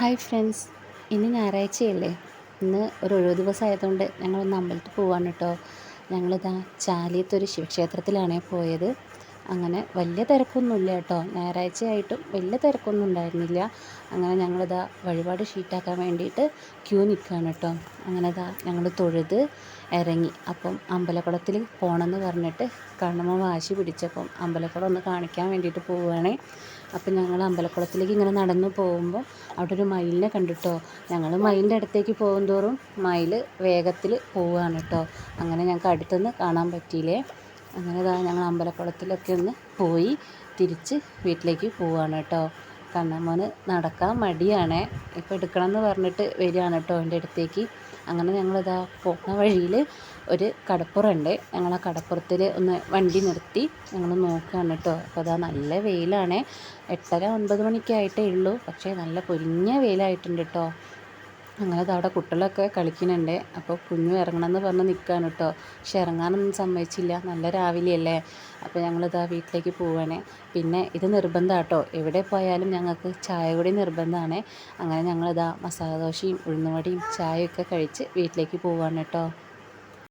Hi friends ഇന്ന് ഞായറാഴ്ചയല്ലേ? ഇന്ന് ഒരു ഒഴിവ് ദിവസമായതുകൊണ്ട് ഞങ്ങളൊന്ന് അമ്പലത്തിൽ പോവാണ് കേട്ടോ. ഞങ്ങളിതാ ചാലിയത്തൊരു ശിവക്ഷേത്രത്തിലാണ് പോയത്. അങ്ങനെ വലിയ തിരക്കൊന്നുമില്ല കേട്ടോ. ഞായറാഴ്ചയായിട്ടും വലിയ തിരക്കൊന്നും ഉണ്ടായിരുന്നില്ല. അങ്ങനെ ഞങ്ങളിതാ വഴിപാട് ഷീറ്റാക്കാൻ വേണ്ടിയിട്ട് ക്യൂ നിൽക്കുകയാണ് കേട്ടോ. അങ്ങനെ ഇതാ ഞങ്ങൾ തൊഴുത് ഇറങ്ങി. അപ്പം അമ്പലക്കുളത്തിൽ പോകണമെന്ന് പറഞ്ഞിട്ട് കണ്ണമ്മ വാശി പിടിച്ചപ്പം അമ്പലക്കുളം ഒന്ന് കാണിക്കാൻ വേണ്ടിയിട്ട് പോവുകയാണേ. അപ്പം ഞങ്ങൾ അമ്പലക്കുളത്തിലേക്ക് ഇങ്ങനെ നടന്നു പോകുമ്പോൾ അവിടെ ഒരു മയിലിനെ കണ്ടിട്ടോ. ഞങ്ങൾ മയിലിന്റെ അടുത്തേക്ക് പോകും തോറും മയിൽ വേഗത്തിൽ പോവുകയാണ് കേട്ടോ. അങ്ങനെ ഞങ്ങൾക്ക് അടുത്തുനിന്ന് കാണാൻ പറ്റിയില്ലേ? അങ്ങനെ ഇതാ ഞങ്ങൾ അമ്പലക്കുളത്തിലൊക്കെ ഒന്ന് പോയി തിരിച്ച് വീട്ടിലേക്ക് പോവുകയാണ് കേട്ടോ. കണ്ണമ്മോന് നടക്കാൻ മടിയാണ്. ഇപ്പോൾ എടുക്കണം എന്ന് പറഞ്ഞിട്ട് വരികയാണ് കേട്ടോ എന്റെ അടുത്തേക്ക്. അങ്ങനെ ഞങ്ങളിതാ പോകുന്ന വഴിയിൽ ഒരു കടപ്പുറമുണ്ട്. ഞങ്ങൾ ആ കടപ്പുറത്തിൽ ഒന്ന് വണ്ടി നിർത്തി ഞങ്ങൾ നോക്കുകയാണ് കേട്ടോ. അപ്പോൾ അതാ നല്ല വെയിലാണ്. എട്ടര ഒൻപത് മണിക്കായിട്ടേ ഉള്ളൂ. പക്ഷേ നല്ല പൊരിഞ്ഞ വെയിലായിട്ടുണ്ട് കേട്ടോ. അങ്ങനെ അവിടെ കുട്ടികളൊക്കെ കളിക്കുന്നുണ്ട്. അപ്പോൾ കുഞ്ഞു ഇറങ്ങണമെന്ന് പറഞ്ഞ് നിൽക്കുകയാണ് കേട്ടോ. പക്ഷെ ഇറങ്ങാനൊന്നും സമ്മതിച്ചില്ല. നല്ല രാവിലെയല്ലേ? അപ്പോൾ ഞങ്ങളിതാ വീട്ടിലേക്ക് പോവുകയാണ് പിന്നെ ഇത് നിർബന്ധമാണ് കേട്ടോ എവിടെ പോയാലും ഞങ്ങൾക്ക് ചായ കൂടി നിർബന്ധമാണ്. അങ്ങനെ ഞങ്ങളിതാ മസാല ദോശയും ഉഴുന്നുവടയും ചായയൊക്കെ കഴിച്ച് വീട്ടിലേക്ക് പോവുകയാണ് കേട്ടോ.